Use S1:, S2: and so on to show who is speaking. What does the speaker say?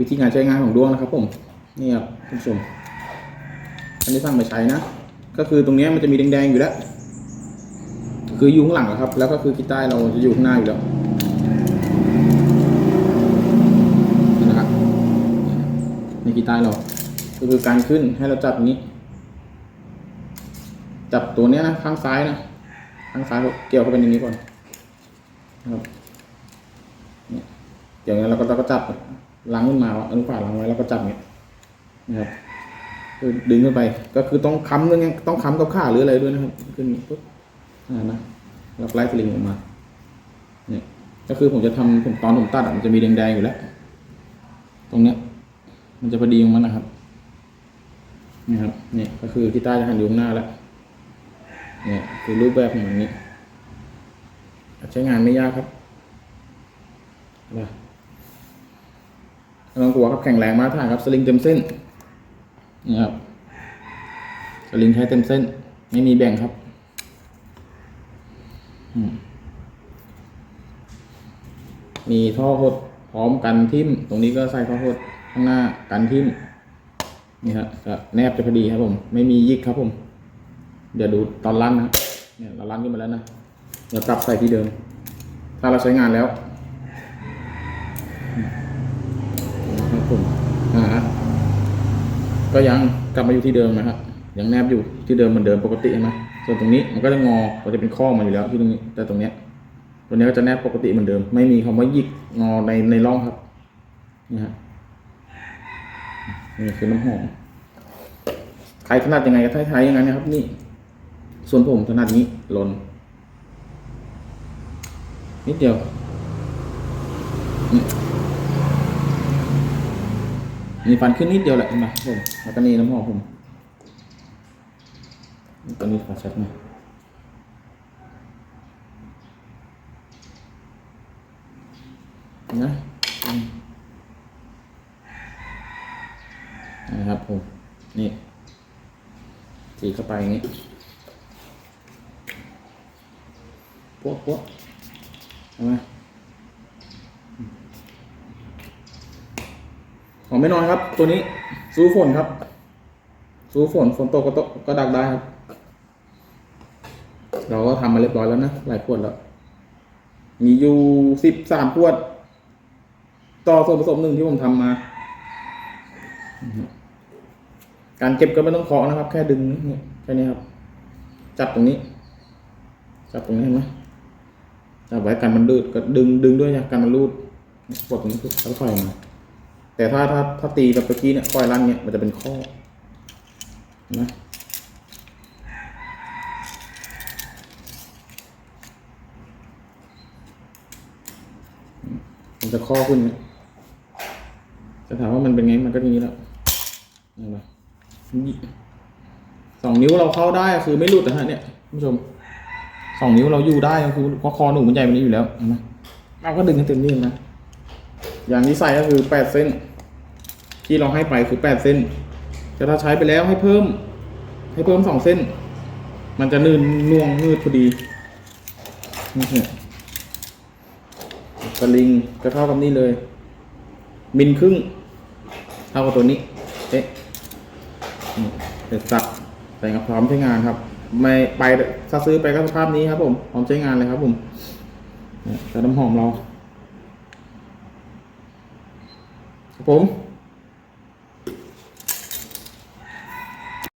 S1: วิธีการใช้งานของดวงนะครับผมนี่ครับท่านผู้ชมอันนี้สั่งมาใช้นะ ก็คือตรงนี้มันจะมีแดงๆอยู่แล้วคืออยู่ข้างหลังครับ แล้วก็คือกีตาร์เราจะอยู่ข้างหน้าอยู่แล้วนะครับในกีตาร์เราก็คือการขึ้นให้เราจับอย่างนี้ จับตัวเนี้ยนะข้างซ้ายนะข้างซ้ายเกี่ยวเข้าไปในนี้ก่อนนะครับเนี่ยวอย่างนี้เราก็เราก็จับ ล้างขึ้นมาเอาฝ่าล้างไว้แล้วก็จับเงี้ยนะครับคือดึงขึ้นไป ก็คือต้องค้ำด้วยไงต้องค้ำกับข้าหรืออะไรด้วยนะครับ ขึ้นปุ๊บอ่านะแล้วไล่สลิงออกมาเนี่ยก็คือผมจะทำผมตอนผมตัดมันจะมีแดงๆอยู่แล้ว ตรงเนี้ย มันจะพอดีของมันนะครับนี่ครับเนี่ยก็คือที่ใต้จะหันอยู่ข้างหน้าแล้วเนี่ยคือรูปแบบของมันนี้ ใช้งานไม่ยากครับนะ ไม่ต้องกลัวครับแข็งแรงมากท่านครับสลิงเต็มเส้นนี่ครับสลิงใช้เต็มเส้น ไม่มีแบ่งครับมีท่อหดพร้อมกันทิ่มตรงนี้ก็ใส่ท่อหดข้างหน้ากันทิ่มนี่ครับก็แนบจะพอดีครับผม ไม่มียิกครับผม เดี๋ยวดูตอนลั่นนะเนี่ยเราลั่นขึ้นมาแล้วนะเดี๋ยวกลับใส่ที่เดิม ถ้าเราใช้งานแล้วนะครับผม อ่าฮะก็ยังกลับมาอยู่ที่เดิมนะครับยังแนบอยู่ที่เดิมเหมือนเดิมปกติใช่ไหมส่วนตรงนี้มันก็จะงอมันจะเป็นข้อมาอยู่แล้วที่ตรงนี้ แต่ตรงเนี้ยตัวนี้ก็จะแนบปกติเหมือนเดิม ไม่มีคำว่าหยิกงอในในร่องครับนี่ฮะนี่คือน้ำหอมใครถนัดยังไงก็ใช้ยังไงนะครับ นี่ ส่วนผมถนัดนี้ลนนิดเดียวนี่ มีฟันขึ้นนิดเดียวแหละเห็นไหมผมแล้วก็นี่น้ำหอมผมตัวนี้ขอชัดหน่อยเห็นะอืมนะครับผม นี่สีเข้าไปอย่างนี้พวกพวกเห็นไหม ของไม่นอนครับ ตัวนี้สู้ฝนครับ สู้ฝนฝนตกก็ตกก็ดักได้ครับ เราก็ทำมาเรียบร้อยแล้วนะหลายขวดแล้ว มีอยู่สิบสามขวด ต่อส่วนผสมหนึ่งที่ผมทำมา การเก็บก็ไม่ต้องเคาะนะครับ แค่ดึงนี่แค่นี้ครับ จับตรงนี้ จับตรงนี้เห็นไหมจับไว้กันมันรูดก็ดึงดึงด้วยนะกันมันรูดปลดตรงนี้แล้วก็ปล่อยมา แต่ถ้าถ้าถ้าตีแบบเมื่อกี้เนี่ยปล่อยลั่นเนี่ยมันจะเป็นข้อนไหมมันจะข้อขึ้นเนี่ยจะถามว่ามันเป็นไงมันก็อย่างนี้แล้วเห็นไหมสองนิ้วเราเข้าได้คือไม่หลุดนะฮะเนี่ยคุณผู้ชมสองนิ้วเราอยู่ได้ก็คือคอหนูมันใหญ่กว่านี้อยู่แล้วนไหมเราก็ดึงให้เต็มที่นะ อย่างที่ใส่ก็คือแปดเส้น ที่เราให้ไปคือแปดเส้นแต่ถ้าใช้ไปแล้วให้เพิ่ม ให้เพิ่มสองเส้น มันจะนืนน่วงนืดพอดีนี่เนี่ยสลิงก็เท่ากับนี่เลย มิลครึ่ง เท่ากับตัวนี้ เอ๊ะเสร็จสับใส่กับพร้อมใช้งานครับ ไม่ไปถ้าซื้อไปก็สภาพนี้ครับผมพร้อมใช้งานเลยครับผมเนี่น้ำหอมเรา ครับ ผม